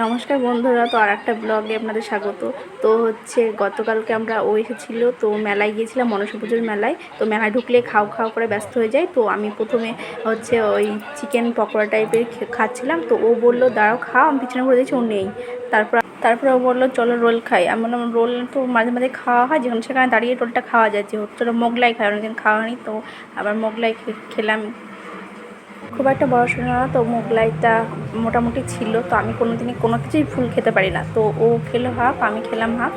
নমস্কার বন্ধুরা, তো আর একটা ব্লগে আপনাদের স্বাগত। তো হচ্ছে, গতকালকে আমরা ও এসেছিল, তো মেলায় গিয়েছিলাম, মনসা পুজোর মেলায়। তো মেলায় ঢুকলে খাও খাও করে ব্যস্ত হয়ে যায়। তো আমি প্রথমে হচ্ছে ওই চিকেন পকোড়া টাইপের খাচ্ছিলাম। তো ও বলল, দাঁড়াও, খাও, আমি পিছনে করে দিয়েছি ও নেই। তারপর, তারপরে ও বলল, চলো রোল খাই। আমি বললাম, রোল তো মাঝে মাঝে খাওয়া হয়, যেখানে সেখানে দাঁড়িয়ে রোলটা খাওয়া যাচ্ছে হচ্ছে মোগলাই খাই, অনেকদিন খাওয়া হয়নি, তো আবার মোগলাই খেলাম। খুব একটা বড় সড়ো না, তো মোগলাইটা মোটামুটি ছিল তো আমি কোনো দিনই কোনো কিছুই ফুল খেতে পারি না। তো ও খেলো হাফ আমি খেলাম হাফ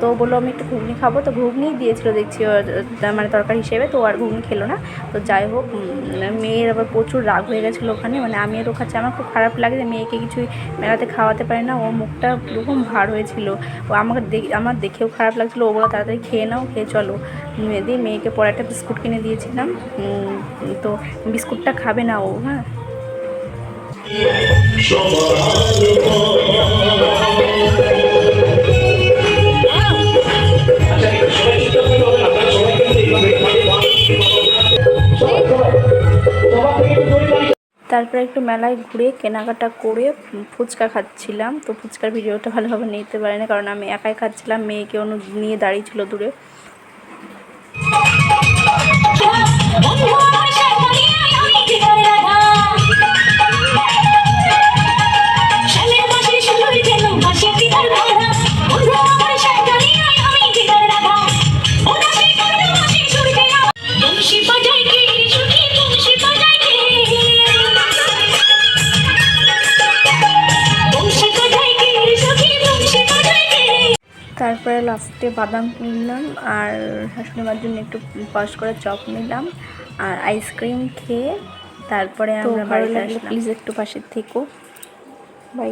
তো ও বলল আমি একটু ঘুগনি খাব। তো ঘুগনি দিয়েছিল দেখছি ওর, মানে তরকারি হিসেবে তো আর ঘুগনি খেলো না। তো যাই হোক মেয়ের আবার প্রচুর রাগ হয়ে গেছিল ওখানে মানে আমি আর ও খাচ্ছি আমার খুব খারাপ লাগে যে মেয়েকে কিছুই মেলাতে খাওয়াতে পারি না। ও মুখটা এরকম ভার হয়েছিল। ও আমাকে আমার দেখেও খারাপ লাগছিল। ওগুলো তাড়াতাড়ি খেয়ে নাও খেয়ে চলো। দিয়ে মেয়েকে পরে একটা বিস্কুট কিনে দিয়েছিলাম। তো বিস্কুটটা খাবে না ও হ্যাঁ। তারপরে একটু মেলায় ঘুরে কেনাকাটা করে ফুচকা খাচ্ছিলাম। তো ফুচকার ভিডিওটা ভালোভাবে নিতে পারি না কারণ আমি একাই খাচ্ছিলাম। মেয়েকে অন্য নিয়ে দাঁড়িয়ে ছিল দূরে। তারপরে লাস্টে বাদাম কিনলাম আর শাশুড়ি মার জন্য একটু পাশ করে চপ নিলাম আর আইসক্রিম খেয়ে তারপরে আমরা বাড়িতে আসলাম। প্লিজ একটু পাশে থেকো। বাই